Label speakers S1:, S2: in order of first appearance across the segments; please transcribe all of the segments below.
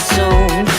S1: soon.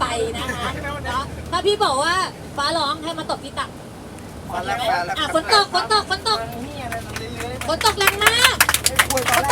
S2: ไปนะคะถ้าพี่บอกว่าฟ้าร้องให้มาตบที่ตักฝนตกฝนตกฝนตกฝนตกแรงมากฝนต